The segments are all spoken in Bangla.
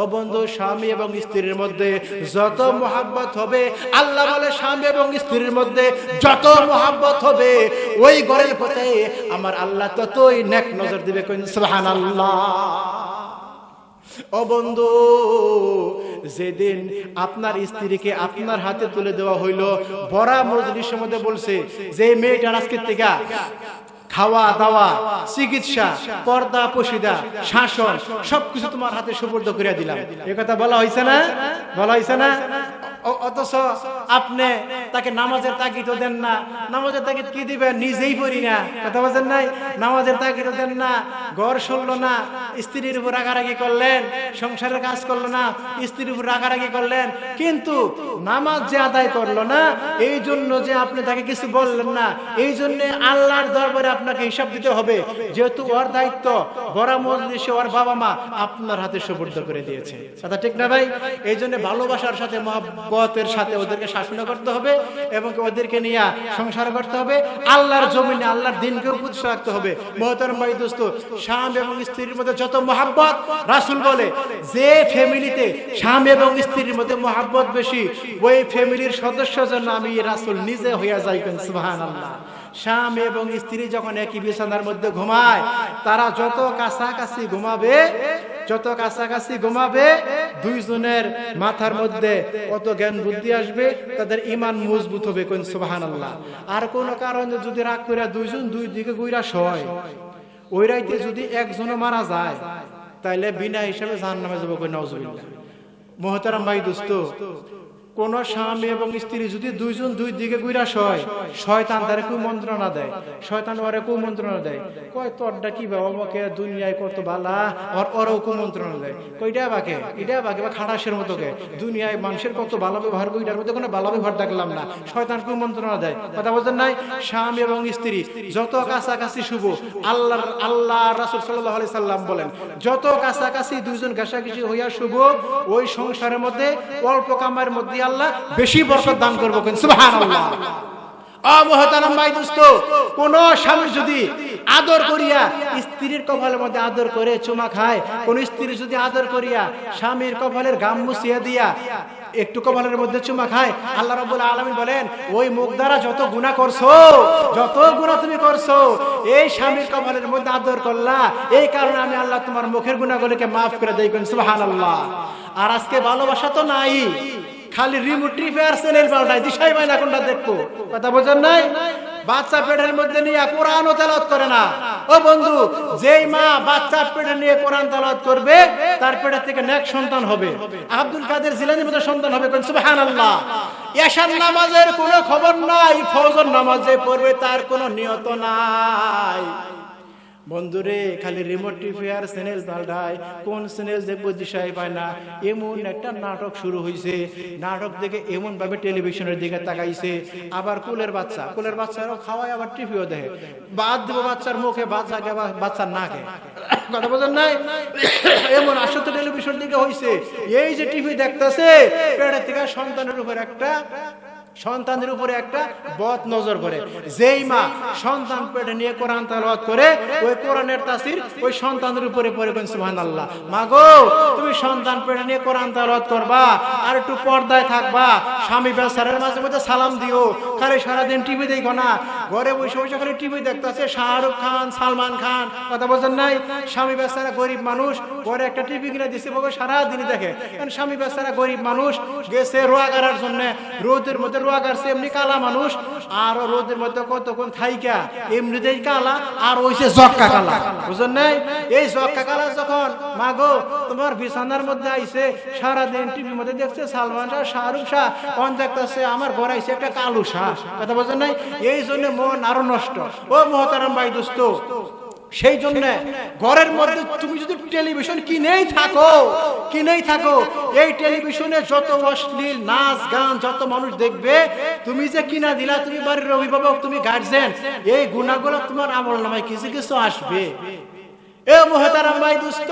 ও বন্ধু স্বামী এবং স্ত্রীর মধ্যে যত মোহাব্বত হবে, আল্লাহ বলে স্বামী এবং স্ত্রীর মধ্যে যত মোহাব্বত হবে, ওই ঘরের পথে আমার আল্লাহ ততই নেক নজর দিবে সুবহান আল্লাহ ও বন্ধু, যেদিন আপনার স্ত্রীকে আপনার হাতে তুলে দেওয়া হইল, বড়া মজলিসের মধ্যে বলছে, যে মেয়েটার আজকের থেকে খাওয়া দাওয়া চিকিৎসা পর্দা পশিদা শাসন সবকিছু তোমার হাতে সুপর্দ করিয়া দিলাম। এ কথা বলা হয়েছে না? বলা হয়েছে না? অথচ আপনি তাকে নামাজের তাগিদও দেন না। নামাজের তাগিদ কি দিবেন নিজেই পড়ি না। কথা বলছেন নাই? নামাজের তাগিদও দেন না। ঘর সরল না। স্ত্রীর উপর রাগারাগি করলেন। সংসারের কাজ করল না। স্ত্রীর উপর রাগারাগি করলেন। কিন্তু নামাজ যে আদায় করল না, এই জন্য যে আপনি তাকে কিছু বললেন না, এই জন্য আল্লাহর দরবারে আপনাকে হিসাব দিতে হবে। যেহেতু ওর দায়িত্ব বড় মজলিসে ওর বাবা মা আপনার হাতে সুপর্দ করে দিয়েছে। কথা ঠিক না ভাই? এই জন্য ভালোবাসার সাথে মহব্বতের সাথে ওদেরকে শাসন করতে হবে এবং ওদেরকে নিয়ে সংসার করতে হবে। আল্লাহর জমিনে, আল্লাহর দিনকে উপদেশ রাখতে হবে। মহতরম ভাই, দোস্ত স্বামী এবং স্ত্রীর মধ্যে যত মহাব্বত, রাসুল বলে, যে ফ্যামিলিতে স্বামী এবং স্ত্রীর মধ্যে মহাব্বত বেশি, ওই ফ্যামিলির সদস্য যেন আমি রাসুল নিজে হইয়া যাই সুবহান আল্লাহ স্বামী এবং স্ত্রী যখন একই বিছানার মধ্যে ঘুমায়, তারা যত কাছাকাছি ঘুমাবে যত কাছাকাছি ঘুমাবে, দুইজনের মাথার মধ্যে কত জ্ঞান বুদ্ধি আসবে, তাদের ইমান মজবুত হবে কোন সুবাহান আল্লাহ আর কোন কারণে যদি রাগ করে দুইজন দুই দিকে গুইরা সয় ওই রাইতে যদি একজনও মারা যায়, তাইলে বিনা হিসেবে জাহান নামে যাব কই নজরুল্লাহ মোহতারাম ভাই, দোস্ত কোন স্বামী এবং স্ত্রী যদি দুইজন দুই দিকে গুইরা সয় শয়তান তারে কু মন্ত্রণা দেয়। শয়তান ওরে মন্ত্রণা দেয়। কয়, তোরটা কি বাবা? আমাকে দুনিয়ায় কত বালা। আর ওরও কু মন্ত্রণা দেয়। কইটা বাকে? এটা বাকে? বা খাটাসের মতো কে? দুনিয়ায় মানুষের কত ভালো ব্যবহার কইটার মধ্যে কোনো ভালো ব্যবহার দেখলাম না। শয়তান কু মন্ত্রণা দেয়। কথা বলছেন নাই? স্বামী এবং স্ত্রী, যত কাছাকাছি শুভ আল্লাহ আল্লাহ রাসূল সাল্লাল্লাহু আলাইহি সাল্লাম বলেন, যত কাছাকাছি দুইজন ঘাসাঘাসি হইয়া শুভ, ওই সংসারের মধ্যে অল্প কামার মধ্যে আল্লাহ বেশি বরকত দান করব কিন্তু, সুবহানাল্লাহ। অমহতারাম ভাই দোস্ত, কোন স্বামী যদি আদর করিয়া স্ত্রীর কপালের মধ্যে আদর করে, চুমা খায়, কোন স্ত্রী যদি আদর করিয়া স্বামীর কপালের গাম মুছিয়া দিয়া একটু কপালের মধ্যে চুমা খায়, আল্লাহ রাব্বুল আলামিন বলেন, ওই মুখ দ্বারা যত গুনাহ করছ, যত গুনাহ তুমি করছ, এই স্বামীর কপালের মধ্যে আদর করলা, এই কারণে আমি আল্লাহ তোমার মুখের গুনাহগুলোকে মাফ করে দেই কোন সুবহানাল্লাহ। আর আজকে ভালোবাসা তো নাই। খালি রিমোট রিপেয়ার চ্যানেল পাল্টাই দিশাই পায় না কোনটা দেখব? কথা বোঝেন নাই? বাচ্চা পেটের মধ্যে নিয়ে কোরআন ও তেলাওয়াত করে না। ও বন্ধু, যেই মা বাচ্চা পেটে নিয়ে কোরআন তেলাওয়াত করবে, তার পেটের থেকে নেক সন্তান হবে। আব্দুল কাদের জিলানির মতো সন্তান হবে কোন সুবহানাল্লাহ। এশার নামাজের কোনো খবর নাই, ফজর নামাজে পড়বে, তার কোনো নিয়ত নাই। বন্ধুরে, খালি রিমোট টিভিআর চ্যানেল পাল্টায়, কোন চ্যানেল দেখব দিশাই পায় না। এমন একটা নাটক শুরু হয়েছে নাটক দেখে এমন ভাবে টেলিভিশনের দিকে তাকাইছে। আবার কুলের বাচ্চা। কুলের বাচ্চারও খাওয়ায় আবার টিভিও দেখে বাদ দিব বাচ্চার মুখে বাচ্চা গে বাচ্চার নাকে। কথা বোঝেন নাই? এমন আসত টেলিভিশন দিকে হয়েছে এই যে টিভি দেখতেছে, পেটের থেকে সন্তানের উপর একটা সন্তানের উপরে একটা বদ নজর করে। যেই মা সন্তান পেটে নিয়ে কোরআন তালাওয়াত করে, ওই কোরআনের তাসির ওই সন্তানের উপরে পড়ে কোন সুবহানাল্লাহ। মা গো, তুমি সন্তান পেটে নিয়ে কোরআন তালাওয়াত করবা, আর একটু পর্দায় থাকবা, স্বামী বেচারের মাঝে মধ্যে সালাম দিও। খালি সারাদিন টিভি দেখো না। ঘরে বসে বসে খালি টিভি দেখতেছে, শাহরুখ খান, সালমান খান, কথা বলছেন নাই? স্বামী বেচারা গরিব মানুষ, ঘরে একটা টিভি কিনে দিছে বাবা সারাদিনই দেখে। কারণ স্বামী বেচারা গরিব মানুষ, গেছে রোয়া করার জন্য, রোদের মধ্যে এই জক্কা যখন, মাগো, তোমার বিছানার মধ্যে আইছে, সারাদিন টিভির মধ্যে দেখছে সালমান শাহ, শাহরুখ শাহ আমার ঘর আইছে একটা কালু শাহ। কথা বলছেন নাই? এই জন্য মন আরও নষ্ট। ও মহতারাম ভাই, দোস্ত সেই জন্য ঘরের মধ্যে তুমি যদি টেলিভিশন কিনেই থাকো কিনেই থাকো এই টেলিভিশনে যত অশ্লীল নাচ গান যত মানুষ দেখবে তুমি যে কিনা দিলা তুমি বাড়ির অভিভাবক তুমি গার্জেন এই গুণাগুলো তোমার আমল নামায় কিছু কিছু আসবে। এ মহেতারাম ভাই দুস্থ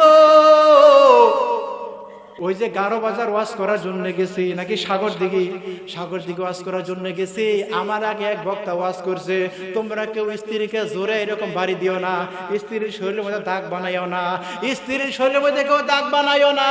ওই যে গারো বাজার ওয়াশ করার জন্য গেছি, নাকি সাগর দিকে সাগর দিকে ওয়াশ করার জন্য গেছি। আমার আগে এক বক্তা ওয়াশ করছে। তোমরা কেউ স্ত্রীকে জোরে এরকম বাড়ি দিও না। স্ত্রীর শরীরের মধ্যে দাগ বানাইও না। স্ত্রীর শরীরের মধ্যে কেউ দাগ বানাইও না।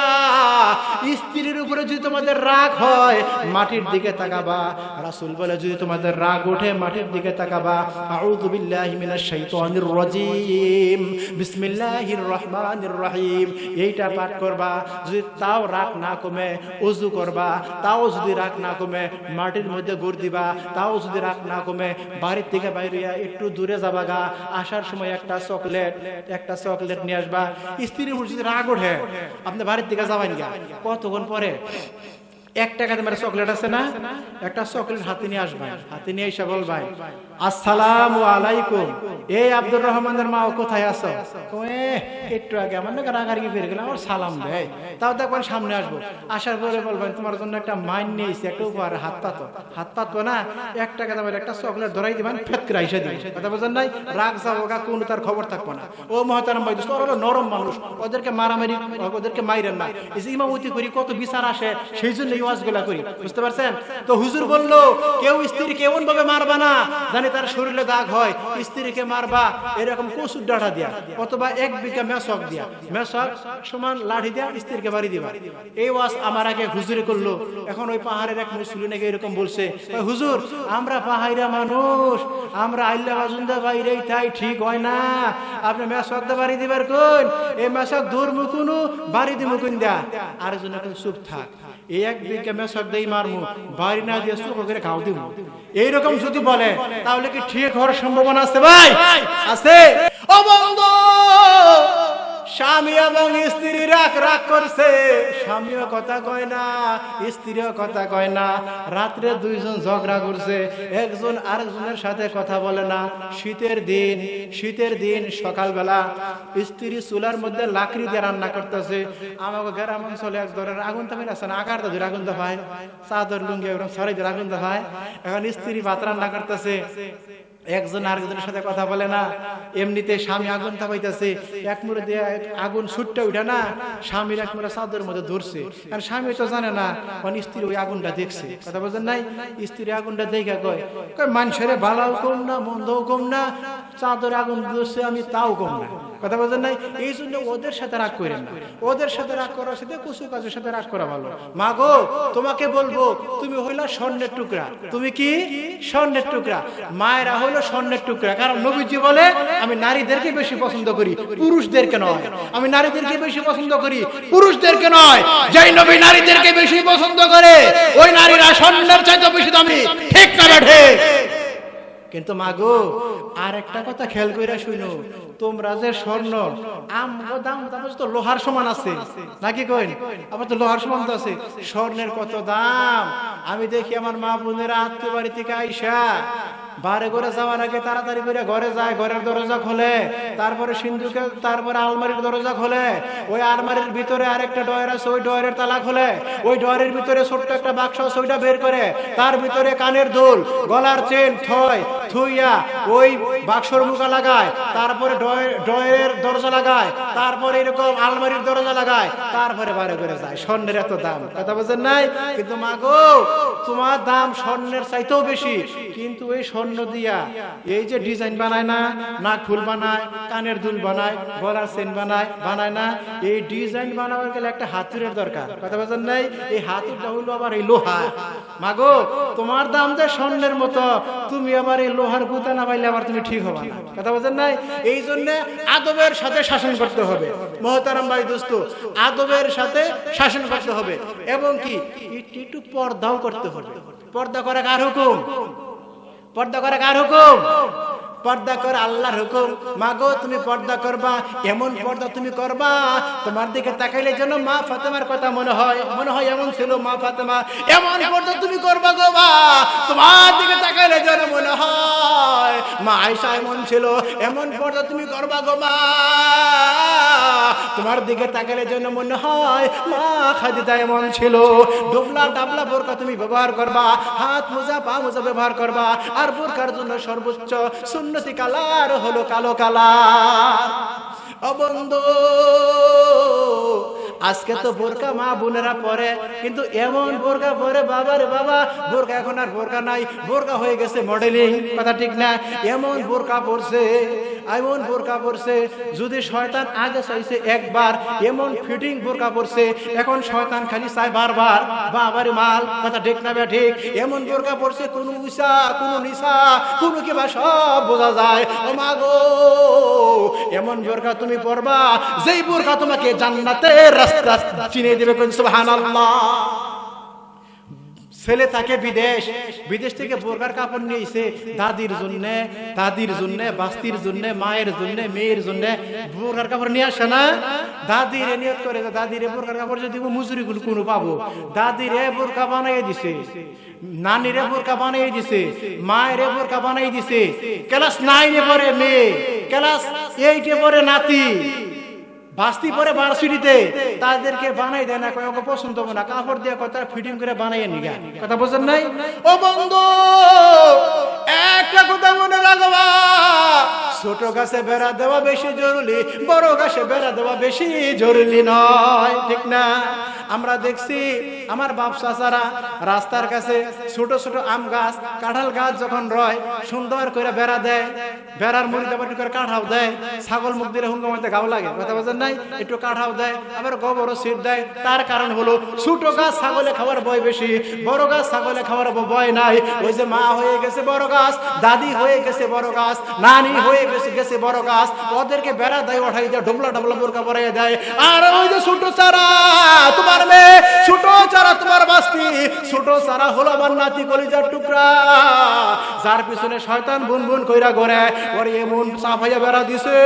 স্ত্রীর উপরে যদি তোমাদের রাগ হয়, মাটির দিকে তাকাবা। রাসূল বলে, যদি তোমাদের রাগ ওঠে, মাটির দিকে তাকাবা। আউযু বিল্লাহি মিনাশ শাইতানির রাজিম। বিসমিল্লাহির রহমানির রহিম। এইটা পাঠ করবা। যদি তাও রাগ না কমে, উজু করবা, তাও যদি রাগ না কমে, মাটির মধ্যে গুড় দিবা, তাও যদি রাগ না কমে, বাড়ির থেকে বাইরে একটু দূরে যাবা গা, আসার সময় একটা চকলেট একটা চকলেট নিয়ে আসবা। স্ত্রীর যদি রাগ ওঠে, আপনি বাড়ির থেকে যাবেন গা কতক্ষণ পরে? এক টাকা দামের চকলেট আছে না? একটা চকলেট হাতে নিয়ে আসবেন হাতে নিয়ে এসে বলবেন আসসালামু আলাইকুম। এই আব্দুর রহমানের মা কোথায় আছো? একটু আগে আমার না রাগারাগি ফিরে গেলাম আমার সালাম দেয় তাও দেখবেন সামনে আসব। আসার পরে বলবেন তোমার জন্য একটা মাইন নিয়েছি একটা উপহার হাত পাতো। হাত পাতো না? এক টাকা দামের একটা চকলেট ধরাই দিবেন ফেত করে দিবেন কথা বলছেন নাই? রাগ যাব কোন তার খবর থাকব না। ও মহতারাম ভাই দোস্ত, নরম মানুষ। ওদেরকে মারামারি ওদেরকে মাইরেন না। ইমামতি করি কত বিচার আসে সেই জন্য করি, বুঝতে পারছেন? তো হুজুর বলল, কেউ স্ত্রীকে এমন ভাবে না জানি তার শরীরে দাগ হয়, স্ত্রীকে মারবা এরকম দিয়া অথবা এক বিঘা দিয়া। সমান লাঠি দিয়া স্ত্রীকে দিবা। এই ওয়াজ আমার আগে হুজুরে করল, এখন ওই পাহাড়ের এক মুসলিম নাকি এরকম বলছে হুজুর, আমরা পাহাড়িয়া মানুষ, আমরা আইল্লা বাজুন্দা বাইরে তাই ঠিক হয় না। আপনি দা বাড়ি দিবার কোন এই মেসক দূর মুকুনু, বাড়ি দি মুকুন দেয়া আর জন্য চুপ থাক। এক বিঘা আমি দেই মারমু বাড়ি না দিয়ে চুপ করে খাও দিব এইরকম যদি বলে, তাহলে কি ঠিক হওয়ার সম্ভাবনা আছে ভাই? আছে। ও বন্ধু! স্বামী এবং স্ত্রী রাগ রাগ করছে। স্বামীও কথা কয় না, স্ত্রীও কথা কয় না। রাত্রে দুইজন ঝগড়া করছে, একজন আরেকজনের সাথে কথা বলে না। শীতের দিন শীতের দিন, সকালবেলা স্ত্রী চুলার মধ্যে লাকড়ি দিয়ে রান্না করতেছে। আমাকে গ্রাম অঞ্চলে এক ধরনের আগুন তামিন আছে না, আকার ধরে আগুন দেখায়। চাদর লুঙ্গি একদম সারি ধরে আগুন দেখায়। এখন স্ত্রী ভাত রান্না করতেছে। একজন আরেকজনের সাথে কথা বলে না। এমনিতে স্বামী আগুন তাপাইতেছে। এক মুড়ে দিয়ে আগুন ছুটতে উঠে না, স্বামীর এক মুড়ে চাদরের মধ্যে ধরছে। আর স্বামী তো জানে না মানে স্ত্রী ওই আগুনটা দেখছে। কথা বলছেন নাই? স্ত্রী আগুনটা দেখে কয় মানুষের ভালো কম না, মন্দও কম না, চাদরে আগুন ধরছে আমি তাও কম না। কথা বলছেন নাই? এই জন্য ওদের সাথে রাগ করেন না। ওদের সাথে রাগ করার সাথে কুসু কাজের সাথে রাগ করা ভালো। মা গো তোমাকে বলব, তুমি হইলা স্বর্ণের টুকরা। তুমি কি? স্বর্ণের টুকরা। মায়েরা হইল স্বর্ণের টুকরা। কারণ নবীজি বলে, আমি নারীদেরকে বেশি পছন্দ করি, পুরুষদেরকে নয়। আমি নারীদেরকে বেশি পছন্দ করি, পুরুষদেরকে নয়। যেই নবী নারীদেরকে বেশি পছন্দ করে, ওই নারীরা স্বর্ণের চাইতে বেশি দামি। ঠিক না বেঠে কিন্তু মাগো আর একটা কথা খেয়াল কইরা শুনো, তোমরা যে স্বর্ণ, আমগো দাম তো লোহার সমান আছে। নাকি কই আমার তো লোহার সমান তো আছে। স্বর্ণের কত দাম? আমি দেখি আমার মা বোনেরা আত্মীয় বাড়ি থেকে আইসা বারে ঘরে যাওয়ার আগে তাড়াতাড়ি করে ঘরে যায়, ঘরের দরজা খোলে, তারপরে সিন্ধুকে, তারপরে আলমারির দরজা খোলে, ওই আলমারির ভিতরে আরেকটা ডয়ের আছে, ওই ডয়ের তালা খোলে, ওই ডয়ের ভিতরে ছোট্ট একটা বাক্স আছে, ওইটা বের করে, তার ভিতরে কানের দুল, গলার চেন, থয়, থুইয়া, ওই বাক্সর মুখা লাগায়, তারপরে ডয়ের- দরজা লাগায় তারপরে এরকম আলমারির দরজা লাগায়, তারপরে বারে করে যায়, স্বর্ণের এত দাম। কথা বলছেন নাই? কিন্তু মাগো তোমার দাম স্বর্ণের চাইতেও বেশি। কিন্তু এই স্বর্ণ দিয়া এই যে ডিজাইন বানায় না, নাক ফুল বানায়, কানের দুল বানায়, গলার চেন বানায় বানায় না, এই ডিজাইন বানাবার গেলে একটা হাতুরের দরকার। কথা বলছেন নাই? এই হাতুরটা হইল আবার এই লোহা। মাগো তোমার দাম যে স্বর্ণের মতো, তুমি আবার এই লোহার গুতা না পাইলে আবার তুমি ঠিক হবে না। কথা বলছেন নাই? এই জন্য আদবের সাথে শাসন করতে হবে। মহতারাম ভাই দোস্ত, আদবের সাথে শাসন করতে হবে। এবং কি? একটু পর্দাও করতে হবে। পর্দা করা কার হুকুম? পর্দা করা কার হুকুম? পর্দা কর আল্লাহর হুকুম। মাগো, তুমি পর্দা করবা, এমন পর্দা তুমি করবা, তোমার দিকে তাকাইলে যেন মা ফাতেমার কথা মনে হয়। মনে হয় এমন ছিল মা ফাতেমা। এমন পর্দা তুমি করবা গো মা, তোমার দিকে তাকাইলে যেন মনে হয়। মা আয়সা এমন ছিল, এমন পর্দা তুমি করবা গো মা, তোমার দিকে তাকাইলে যেন মনে হয় মা খাদিদা এমন ছিল। ডোবলা ডাবলা বোরকা তুমি ব্যবহার করবা, হাত মোজা, পা মোজা ব্যবহার করবা, আর বোরকার জন্য সর্বোচ্চ সুন্নতি কালার হলো কালো কালার। অবন্ধ আজকে তো বোরকা মা বোনেরা পরে, কিন্তু এমন বোরকা পরে বাবার বাবা, বোরকা এখন আর বোরকা নাই, বোরকা হয়ে গেছে মডেলিং কথা ঠিক না? এমন বোরকা পরছে এমন বোরকা পরছে। যদি শয়তান আগে চাইছে একবার, এমন ফিটিং বোরকা পরছে, এখন শয়তান খালি চায় বারবার। বাবারে মাল, কথা ঠিক না ঠিক। এমন বোরকা পরছে, কোন উষা কোন নিশা কোন কিবা সব বোঝা যায়। ও মা গো, এমন বোরকা তুমি পরবা, যেই বোরকা তোমাকে জান্নাতের রাস্তা চিনে দেবে কোন সুবহানাল্লাহ। ছেলে থাকে বিদেশ বিদেশ থেকে বোরকার কাপড় নিয়েছে। দাদির জন্য দাদির জন্য, বাস্তির জন্য, মায়ের জন্য, মেয়ের জন্য বোরকার কাপড় নিয়ে আসে না? দাদির নিয়ত করে দাদির বোরকার কাপড় যদি মজুরি গুলো কোনো পাবো। দাদির বোরকা বানাই দিছে, নানিরে বোরকা বানাই দিছে, মায়ের বোরকা বানাই দিছে। ক্লাস নাইনে পরে মেয়ে, ক্লাস এইটে পরে নাতি। বাস্তি পরে বারসিটিতে তাদেরকে বানাই দেয় না কয় ওকে পছন্দ হবে না কাপড় দিয়ে কথা ফিটিং করে বানাইয়ে নিগা কথা বুঝছেন নাই? ও বন্ধু একটা কথা মনে রাখবা। ছোট গাছে বেড়া দেওয়া বেশি জরুরি বড় গাছে বেড়া দেওয়া বেশি জরুরি নয় ঠিক না? আমরা দেখছি আমার বাপ চাচারা রাস্তার কাছে ছোট ছোট আম গাছ কাঁঠাল গাছ যখন রয় সুন্দর করে বেড়া দেয় বেড়ার মুড়ি দেবার করে কাঁঠাও দেয় ছাগল মুখ দিলে হুঙ্গা মধ্যে গাও লাগে কথা বোঝেন নাই একটু কাঁঠাও দেয়, আবার গোবর সিট দেয়। তার কারণ হলো, ছোট গাছ ছাগলে খাওয়ার ভয় বেশি, বড় গাছ ছাগলে খাওয়ার ভয় নাই। ওই যে মা হয়ে গেছে বড় গাছ, দাদি হয়ে গেছে বড় গাছ, নানি হয়ে গেছে গেছে বড় গাছ, ওদেরকে বেড়া দেয়, ওঠাই দেয়, ঢোবলা ঢোবলা বোরকা পরাই দেয়। আর ওই যে ছোট চারা, তোমার মেয়ে, ছোট চারা তোমার বাস্তি, ছোট চারা হলো আমার নাতি কলিজার টুকরা। যার পিছনে শয়তান বুন বুন কইরা ঘরে ওর এমন চাপাইয়া বেড়া দিছে।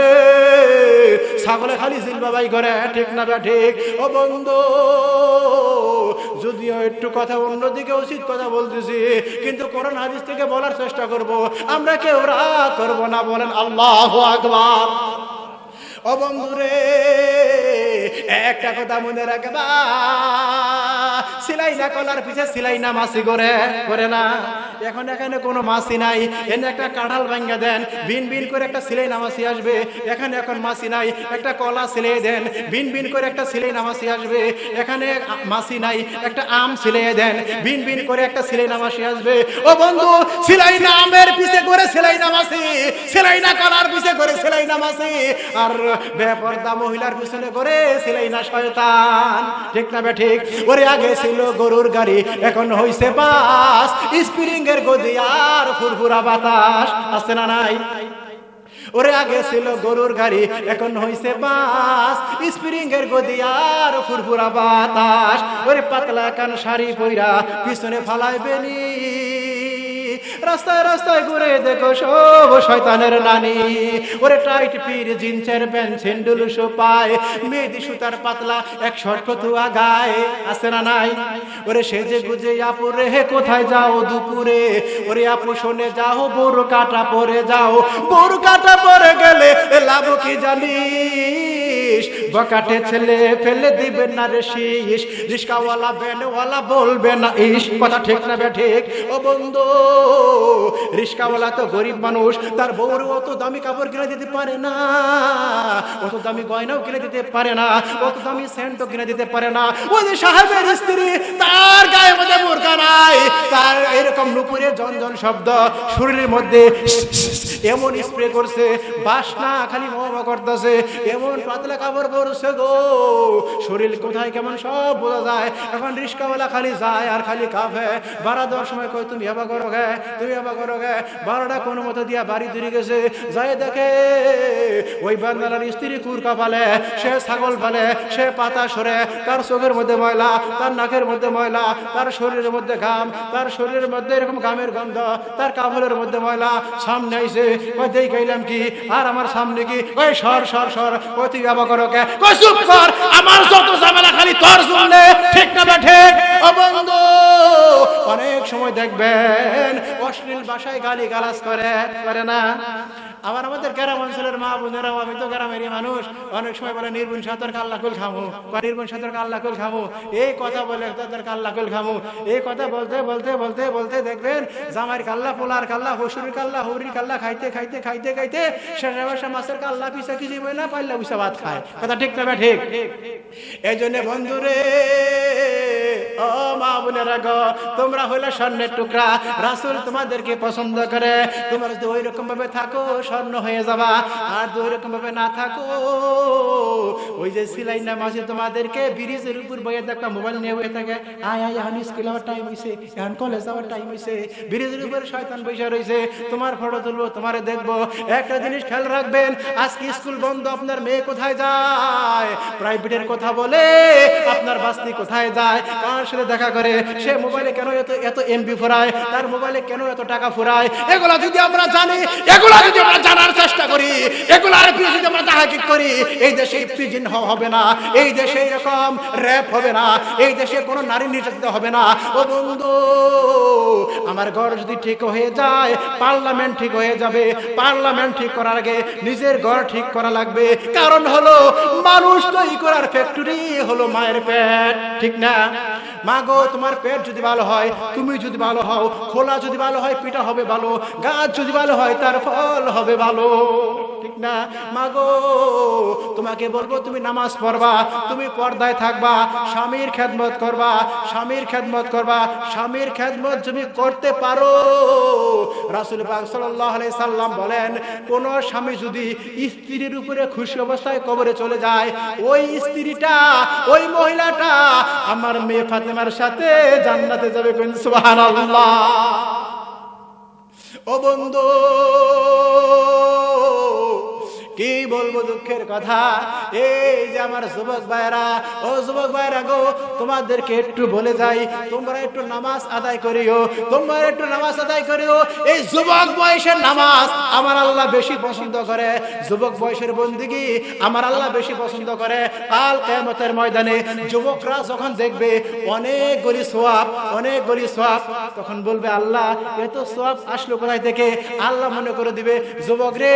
ছাগলে খালি জিলবাবাই করে, ঠিক না ঠিক? ও বন্ধু, যদিও একটু কথা অন্যদিকে উচিত কথা বলতেছি, কিন্তু কোরআন হাদিস থেকে বলার চেষ্টা করব। আমরা কেউ রা করব না বলেন আল্লাহ আকবার। ও বন্ধুরে, একটা কথা মনে রাখবা। সিলাই না কলার পিছে সিলাই না মাসি করে করে না। এখন এখানে কোনো মাসি নাই। এনে একটা কাঁঠাল ভাঙ্গা দেন, বিন বিন করে একটা সিলাই নামাসি আসবে। এখানে এখন মাসি নাই, একটা কলা সিলাই দেন, বিন বিন করে একটা সিলাই নামাসি আসবে। এখানে মাসি নাই, একটা আম সিলাই দেন, বিন বিন করে একটা সিলাই নামাসি আসবে। ও বন্ধু, সিলাই না আমের পিছে করে সিলাই নামাসি সিলাই না কলার পিছে করে সিলাই নামাসি আর বেপর্দা মহিলার পিছনে করে সিলাই না শয়তান। ঠিক না বে ঠিক? ওরে আগে ছিল গরুর গাড়ি, এখন হইছে বাস। স্প্রিং এর গদি আর ফুরফুরা বাতাস, আছে না নাই? ওরে আগে ছিল গরুর গাড়ি, এখন হইছে বাস। স্প্রিং এর গদি আর ফুরফুরা বাতাস। ওরে পাতলা কান শাড়ি পইরা পিছনে ফালাই বেনি রাস্তায় রাস্তায় ঘুরে দেখো সব শয়তানের নানি। ওরে টাইট পির জিন্সের প্যান্ট, সেন্ডুল পায় মেয়েদি সুতার পাতলা, এক শর্ট তুয়া গায়ে। আছে না নাই? ওরে সেজে গুজে আপু, রে হে কোথায় যাও দুপুরে? ওরে আপু, শোনে যাও বোর কাটা পরে যাও। বোর কাটা পরে গেলে লাভ কি জানিস বকাটে ছেলে ফেলে দিবে না রে রিস্কাওয়ালা বলবে না ইস, কথা ঠিক না ও বন্ধু, রিস্কাওয়ালা তো গরিব মানুষ, তার বউর অত দামি কাপড় কিনে দিতে পারে না। অত দামি গয়নাও কিনে দিতে পারে না। অত দামি কিনে দিতে পারে না। ওই যে সাহেবের স্ত্রী, তার গায়ে মধ্যে বোরকা নাই। তার এরকম নুপুরে জন শব্দ, শরীরের মধ্যে এমন স্প্রে করছে, বাসনা খালি মহা করতেছে, এমন পাতলা কাপড় পরছে গো। শরীর কোথায় কেমন সব বোঝা যায়। এখন রিস্কাওয়ালা খালি যায় আর খালি কাফে বারা দেওয়ার সময় কই তুমি এবার করো গে, তুমি এবার করো গে। বারোটা কোনো মতো দিয়া বাড়ি ধরে গেছে। যাই দেখে ওই বান্দালার স্ত্রী কুরকা পালে, সে ছাগল পালে, সে পাতা সরে, তার চোখের মধ্যে ময়লা, তার নাকের মধ্যে ময়লা, তার শরীরের মধ্যে ঘাম, তার শরীরের মধ্যে এরকম ঘামের গন্ধ, তার কাপড়ের মধ্যে ময়লা, সামনে আইছে। কই দেই কইলাম কি? আর আমার সামনে কি? ওই সর সর সর। কই তুই বাবা করো কে চুপ কর, আমার যত ঝামেলা খালি তোর শুনলে ঠিক না বা ঠিক? ও বন্ধু, অনেক সময় দেখবেন অশ্লীল ভাষায় গালি গালাজ করে করে না? আবার আমাদের গ্রাম অঞ্চলের মা বোনেরাও, আমি তো গ্রামেরই মানুষ, অনেক সময় বলে, নির্গুণ সাঁতার কাল্লা কুল খামো বা নির্গুণ সাঁতার কাল্লা কুল খামো এই কথা বলে তাদের কাল্লা কুল খামো এই কথা বলতে বলতে বলতে বলতে দেখবেন জামাইয়ের কাল্লা, পোলার কাল্লা, হসুরির কাল্লা, হরির কাল্লা, খাইতে খাইতে খাইতে খাইতে, শেষে মাছের কাল্লা পিসা কি জীবনে না পাইলে পিসা ভাত খায়। কথা ঠিক না ঠিক? এই জন্য ও মা তোমরা হইলে স্বর্ণের টুকরা। রাসূল তোমাদেরকে পছন্দ করে। তোমরা যদি ওই রকম ভাবে থাকো, স্বর্ণ হয়ে যাবা। আর যদি ওই রকম ভাবে না থাকো, ওই যে সিলাই নামাজি তোমাদেরকে ব্রিজের উপর বইয়ে দেখবা মোবাইল নিয়ে থাকে। আয় আয়, এখন স্কুল টাইম হইছে, এখন কলেজ টাইম হইছে। ব্রিজের উপর শয়তান বসে রইছে। তোমার ফটো তুলবো, তোমারে দেখব। একটা জিনিস খেয়াল রাখবেন, আজকে স্কুল বন্ধ, আপনার মেয়ে কোথায় প্রাইভেটের কথা বলে, আপনার বাস্তি কোথায় যায়? কার সাথে দেখা করে? সে মোবাইলে কেন এত এত এমবি ফুরায়? তার মোবাইলে কেন এত টাকা ফুরায়? এগুলা যদি আমরা জানি, এগুলা যদি আমরা জানার চেষ্টা করি এগুলার পিছনে যদি আমরা তাহাকিক করি, এই দেশে প্রিজন হবে না, এই দেশে এরকম র্যাপ হবে না, এই দেশে কোনো নারী নির্যাতিত হবে না। ও বন্ধু, আমার ঘর যদি ঠিক হয়ে যায় পার্লামেন্ট ঠিক হয়ে যাবে। পার্লামেন্ট ঠিক করার আগে নিজের ঘর ঠিক করা লাগবে। কারণ হলো মানুষ তৈরি করার ফ্যাক্টরি হলো মায়ের পেট, ঠিক না? মা গো, তোমার পেট যদি ভালো হয়, তুমি যদি ভালো হও, খোলা যদি ভালো হয়, পিঠা হবে ভালো, গাছ যদি ভালো হয়, তার ফল হবে ভালো, ঠিক না? মা গো, তোমাকে বলব, তুমি নামাজ পড়বা, তুমি পর্দায় থাকবা, স্বামীর খেদমত করবা, স্বামীর খেদমত করবা, স্বামীর খেদমত তুমি করতে পারো, রাসুল সাল্লাম বলেন, কোন স্বামী যদি স্ত্রীর উপরে খুশি অবস্থায় কবরে চলে যায়। ওই স্ত্রীটা, ওই মহিলাটা আমার মেয়ে ফাতেমার সাথে জান্নাতে যাবে কোন? সুবহানাল্লাহ। ও বন্ধু কি বলব দুঃখের কথা? এই যে আমার যুবক ভাইরা ও যুবক ভাইরা গো, তোমাদেরকে একটু বলে যাই, তোমরা একটু নামাজ আদায় করিও, তোমরা একটু নামাজ আদায় করিও। এই যুবক বয়সের নামাজ আমার আল্লাহ বেশি পছন্দ করে। যুবক বয়সের বন্দিগি আমার আল্লাহ বেশি পছন্দ করে। কাল কেমতের ময়দানে যুবকরা যখন দেখবে অনেক গলি সোয়াব, অনেক গলি সোয়াব, তখন বলবে, আল্লাহ, এত সোয়াব আসলো কোথায় থেকে? আল্লাহ মনে করে দিবে, যুবক রে,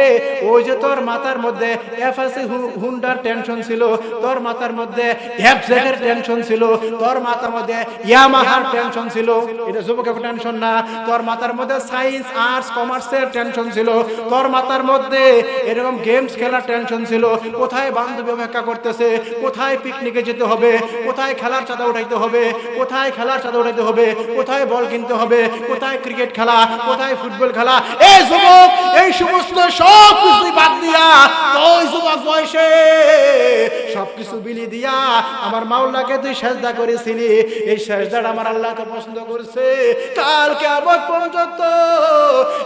ওই যে তোর মাথার মধ্যে এফএসি হুন্ডার টেনশন ছিল, তোর মাথার মধ্যে এফজেডের টেনশন ছিল, তোর মাথার মধ্যে ইয়ামাহার টেনশন ছিল। এটা যুবকের টেনশন না, তোর মাথার মধ্যে সায়েন্স, আর্টস, কমার্সের টেনশন ছিল, তোর মাথার মধ্যে এরকম গেমস খেলার টেনশন ছিল। কোথায় বান্ধবী অপেক্ষা করতেছে, কোথায় পিকনিকে যেতে হবে, কোথায় খেলার চাঁদা উঠাইতে হবে, কোথায় খেলার চাঁদা উঠাইতে হবে, কোথায় বল কিনতে হবে, কোথায় ক্রিকেট খেলা, কোথায় ফুটবল খেলা। এই যুবক, এই সমস্ত সব কিছু বাদ দিয়া বয়সে সবকিছু বিলি দিয়া আমার মাওলাকে তুই সেজদা করেছিলি। এই সেজদাটা আমার আল্লাহ তো পছন্দ করছে। কালকে আবার পর্যন্ত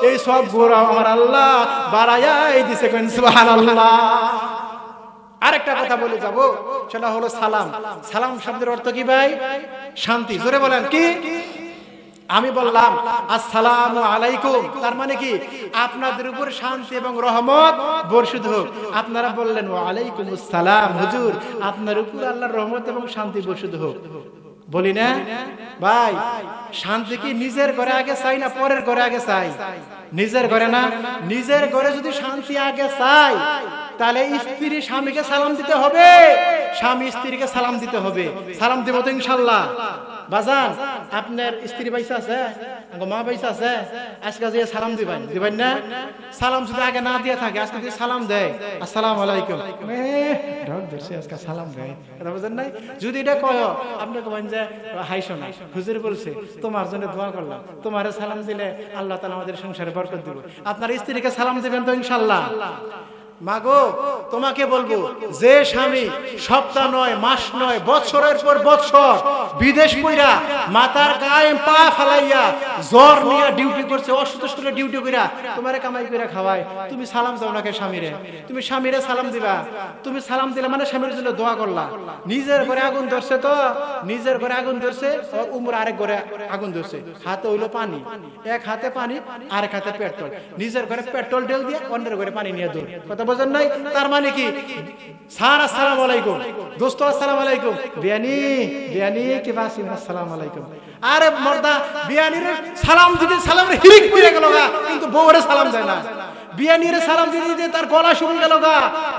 এই সব গোড়া আমার আল্লাহ বাড়াইয়াই দিছে সুবহানাল্লাহ। আরেকটা কথা বলে যাব, সেটা হলো সালাম। সালাম শব্দের অর্থ কি ভাই? শান্তি। জোরে বলেন, কি? আমি বললাম, আসসালামু আলাইকুম। তার মানে কি? আপনাদের উপর শান্তি এবং রহমত বর্ষিত হোক। আপনারা বললেন, ওয়া আলাইকুম আসসালাম, হুজুর। আপনার উপর আল্লাহর রহমত এবং শান্তি বর্ষিত হোক। বলি না? ভাই, শান্তি কি নিজের ঘরে আগে চাই না পরের ঘরে আগে চাই? নিজের ঘরে না? নিজের ঘরে যদি শান্তি আগে চাই, তাহলে স্ত্রী স্বামীকে সালাম দিতে হবে। স্বামী স্ত্রীকে সালাম দিতে হবে। সালাম দিব তো ইনশাল্লাহ। বাজান, আপনার স্ত্রী পয়সা আছে? মা পয়সা আছে? আজকে যে সালাম দিবেন দিবেন না? সালাম যদি আগে না দিয়ে থাকে, আজকে যদি সালাম দেয়? আসসালামু আলাইকুম। আজকে সালাম দেয়। বুঝেন নাই? যদি এটা কয়, আপনি কবেন যে হাইশো না হুজুর বলছে, তোমার জন্য দোয়া করলাম। তোমারে সালাম দিলে আল্লাহ তাআলা আমাদের সংসারে বরকত দিব। আপনার স্ত্রীকে সালাম দিবেন তো ইনশাল্লাহ মাগো, তোমাকে বলব, যে স্বামী সপ্তাহ নয়, মাস নয়, বছরের পর বছর বিদেশ কইরা মাতার গায়ে পা ফালাইয়া জ্বর নিয়ে ডিউটি করছে, অসুস্থ ডিউটি কইরা, তোমারে কামাই কইরা খাওয়ায়। তুমি সালাম দাও নাকে স্বামীরে? তুমি স্বামীরে সালাম দিবা। তুমি সালাম দিলে মানে স্বামীর জন্য দোয়া করলা। নিজের ঘরে আগুন ধরছে তো, নিজের ঘরে আগুন ধরছে উমর আরেক ঘরে আগুন ধরছে। হাতে হইল পানি। এক হাতে পানি, আরেক হাতে পেট্রোল। নিজের ঘরে পেট্রোল ঢেল দিয়ে অন্যের ঘরে পানি নিয়ে দৌড়। কথা বোঝেন নাই? তার মানে কি? স্যার, আসসালাম আলাইকুম। দোস্ত, আসসালাম আলাইকুম। বিয়ানি বিয়ানি, কি বাসি? আসসালাম আলাইকুম। আরে মর্দা, বিয়ানির সালাম দিতে সালাম হিরিক পড়ে গেল গা, কিন্তু বউরে সালাম দেয় না। বিয়ানির সালাম দিতে তার গলা শুকিয়ে গেল গা,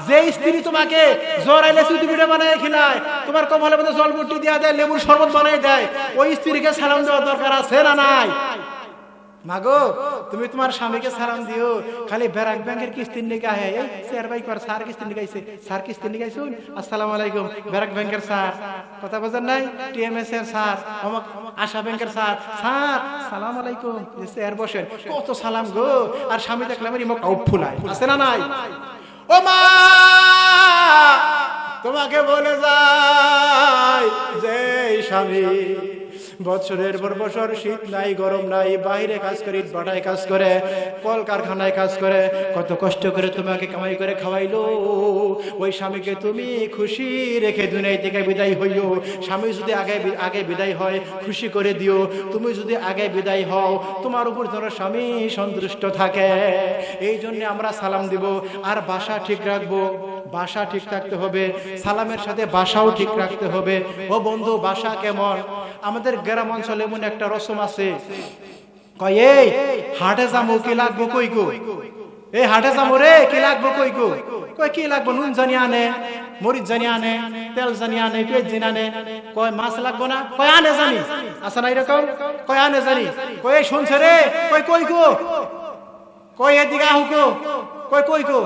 যে স্ত্রী তোমাকে জ্বর আইলে সুতি পিঠে বানায় খিলায়, তোমার কমলের মধ্যে জল মুটি দিয়া দেয়, লেবুর শরবত বানায় দেয়, ওই স্ত্রীকে সালাম দেওয়ার দরকার আছে না নাই? মাগো তুমি তোমার স্বামীকে সালাম দিও। খালি ব্যারাক ব্যাংকের কিস্তির নিকে আহে। এই স্যার ভাই কর স্যার কিস্তির নিকে আইছে স্যার কিস্তির নিকে আইছুন আসসালামু আলাইকুম ব্যারাক ব্যাংকের স্যার। কথা বুঝেন নাই? টিএমএস এর স্যার অমক আশা ব্যাংকের স্যার। স্যার সালাম আলাইকুম। স্যার বসেন। কত সালাম গো। আর স্বামী দেখলাম এর মুখ ফুলাই আছে না নাই? ও মা! তোমাকে বলে যাই যে স্বামী বছরের পর বছর শীত নাই, গরম নাই বাইরে কাজ করে ভাটায় কাজ করে, কলকারখানায় কাজ করে, কত কষ্ট করে তোমাকে কামাই করে খাওয়াইলো। ওই স্বামীকে তুমি খুশি রেখে দুনিয়া থেকে বিদায় হইও। স্বামী যদি আগে আগে বিদায় হয়, খুশি করে দিও। তুমি যদি আগে বিদায় হও, তোমার উপর যেন স্বামী সন্তুষ্ট থাকে। এই জন্য আমরা সালাম দিব। আর বাসা ঠিক রাখব। বাসা ঠিক রাখতে হবে। সালামের সাথে বাসাও ঠিক রাখতে হবে। ও বন্ধু, বাসা কেমন? আমাদের গ্রাম অঞ্চলে এমন একটা রসম আছে। কয়, এই, হাটে যাব কি লাগবো কই গো? এই, হাটে যাব রে, কি লাগবো কই গো? কয়, কি লাগবো? নুন জানি আনে, মরিচ জানি আনে, তেল জানি আনে, পেঁয়াজ জানি আনে। কয়, মাছ লাগবো না? কয়, আনে জানি। আছে না এরকম? কয়, আনে জানি। কয়, এই, শুনছে রে? কয়, কই গো? কই এদিকে আহু গো। কই কই গো?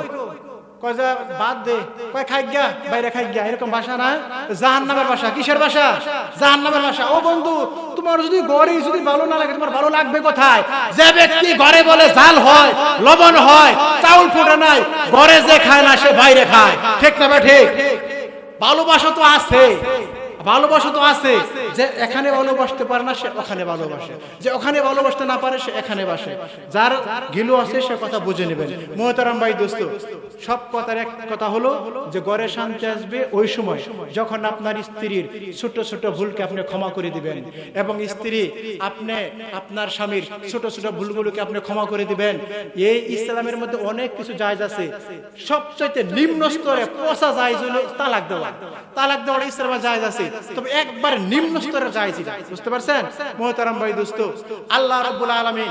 কয় বাদ দে। কয় খাই গিয়া, বাইরে খাই গিয়া। এরকম ভাষা না? জাহান নামের ভাষা। কিসের ভাষা? জাহান নামের ভাষা। ও বন্ধু, তোমার যদি ঘরে যদি ভালো না লাগে, তোমার ভালো লাগবে কোথায়? যে ব্যক্তি ঘরে বলে জাল হয়, লবণ হয়, চাউল ফুটে নাই, ঘরে যে খায় না, সে বাইরে খায়। ঠিক না ঠিক? ভালোবাসা তো আছে। ভালোবাসা তো আছে। যে এখানে ভালোবাসতে পারে না, সে ওখানে ভালোবাসে। যে ওখানে ভালোবাসতে না পারে, সে এখানে বাসে। যার গিলু আছে, সে কথা বুঝে নেবেন। মোহতারাম ভাই, দোস্ত সব কথার এক কথা হলো যে ঘরে শান্তি আসবে ওই সময় যখন আপনার স্ত্রীর ছোট ছোট ভুলকে আপনি ক্ষমা করে দিবেন এবং স্ত্রী আপনি আপনার স্বামীর ছোট ছোট ভুলগুলোকে আপনি ক্ষমা করে দিবেন। এই ইসলামের মধ্যে অনেক কিছু জায়জ আছে। সবচাইতে নিম্ন স্তরে পচা জায়জ হলো তালাক দেওয়া। তালাক দেওয়ার ইসলামে জায়জ আছে। তবে একবার নিম্ন স্তরে জায়জ বুঝতে পারছেন? মোহতারাম ভাই, দোস্ত, আল্লাহ রাব্বুল আলামিন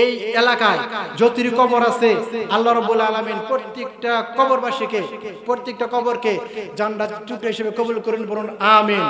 এই এলাকায় যতির কবর আছে, আল্লাহ রবুল আলামিন প্রত্যেকটা কবরবাসীকে, প্রত্যেকটা কবরকে জান্নাত টুকরা হিসেবে কবুল করুন বলুন, আমিন।